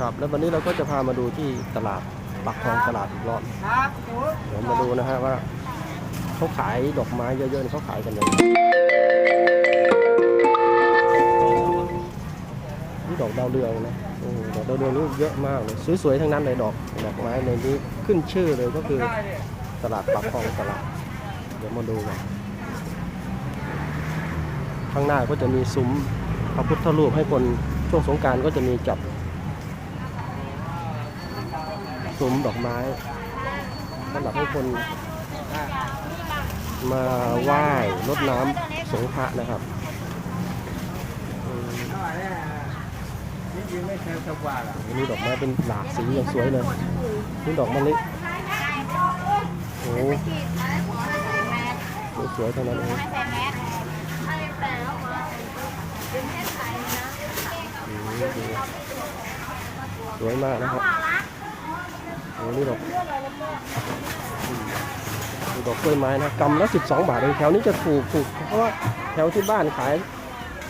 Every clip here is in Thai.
ครับ แล้ววันนี้เราก็จะพามาดูที่ตลาดปักคลองตลาดอีกรอบครับหนูเดี๋ยวมาดูนะฮะว่าเขาขายดอกไม้เยอะๆนี่เขาขายกันยังไงนี่ดอกดาวเรืองนะโอ้โหดอกดาวเรืองนี่เยอะมากเลยสวยๆทั้งนั้นเลยดอกดอกไม้ในนี้ขึ้นชื่อเลยก็คือได้เลยตลาดปักคลองตลาด เดี๋ยวมาดูกันข้างหน้าก็จะมีซุ้มพระพุทธรูปให้คนช่วงสงกรารก็จะมีจับ ซุ้มดอกไม้สำหรับให้คนมาไหว้รดน้ำสงฆ์พระนะครับนี่ยนี่ดอกไม้เป็นหลากสีอย่างสวยเลยนี่ดอกมะลิโอ้โหสวยๆทั้งนั้นเอืมสวยมากนะครับ นี่ดอกดอกกล้วยไม้นะกำละ12บสองบาทเองแถวนี้จะถูกถูกเพราะว่าแถวที่บ้านขาย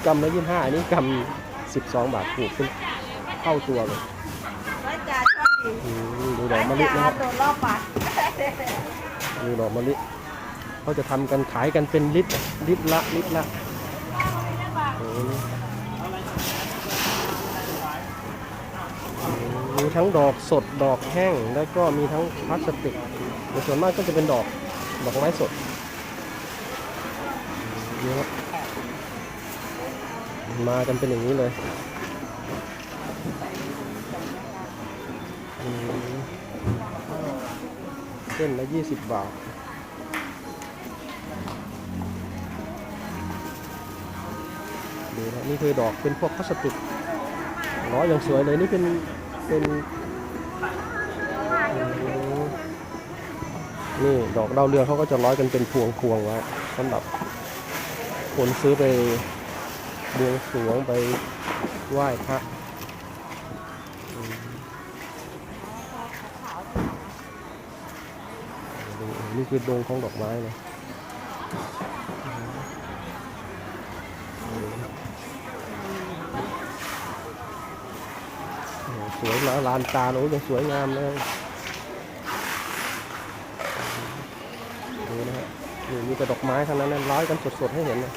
กำละ25อันนี้กำ12บสองบาทถูกเป็นเท่าตัวเลยดูดอกมะลินะครับดูดอกมะลิเขาจะทำกันขายกันเป็นลิตรลิตรละลิตรละโอ้โห มีทั้งดอกสดดอกแห้ง แล้วก็มีทั้งพลาสติกแต่ส่วนมากก็จะเป็นดอกดอกไม้สดเยอะมากันเป็นอย่างนี้เลยเส้นละ20บาทดูนะนี่คือดอกเป็นพวกพลาสติกร้อยอย่างสวยเลยนี่เป็น เป็นนี่ดอกดาวเรืองเขาก็จะร้อยกันเป็นพวงพวงๆไว้สำหรับคนซื้อไปบวงสรวงไปไหว้พระนี่คือดงของดอกไม้เลยโอ้โห สวยแล้วลานตาโอ้ยังสวยงามเลยดูนะฮะนี่มีแต่ดอกไม้ทั้งนั้นนะร้อยกันสดๆให้เห็นเลย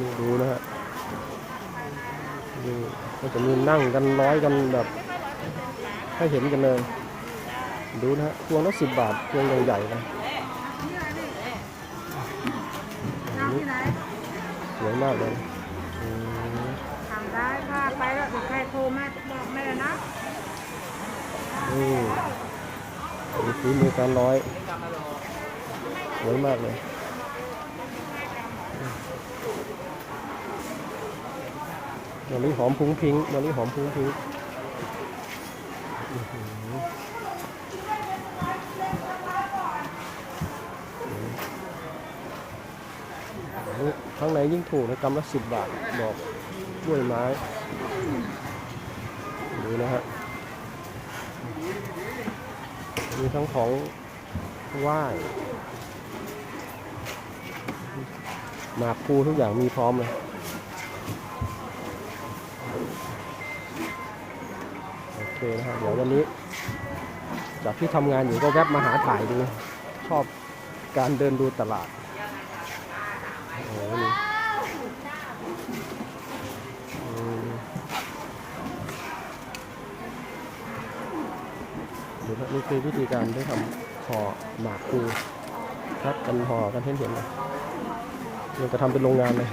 นี่ดูนะฮะดูก็จะมีนั่งกันร้อยกันแบบให้เห็นกันเลย ดูนะฮะพวงละสิบบาทพวงใหญ่ๆนะอันนี้ที่ไหนสวยมากเลยอืมทำได้ค่ะไปแล้วเดี๋ยวใครโทรมาบอกแม่นะนี่มีฝีมือการร้อย สวยมากเลยมะลิหอมพุ้งพิงมะลิหอมพุ้งพิงอื้อหือนี่ ข้างในยิ่งถูกนะกำละสิบบาทดอกกล้วยไม้ดูนะฮะมีทั้งของไหว้หมากภูทุกอย่างมีพร้อมเลย เคนะฮะเดี๋ยววันนี้ จากที่ทำงานอยู่ก็แวบมาหาถ่ายดู ชอบการเดินดูตลาดโอ้โหนี่อืมดูนะนี่คือวิธีการได้ทำห่อหมากคูคัดกันห่อกันเห็นเห็นเลยมันจะทำเป็นโรงงานเลย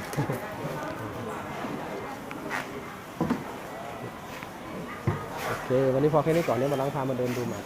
โอ เค วันนี้พอแค่นี้ก่อนเนี่ยมาล้างพามาเดินดูใหม่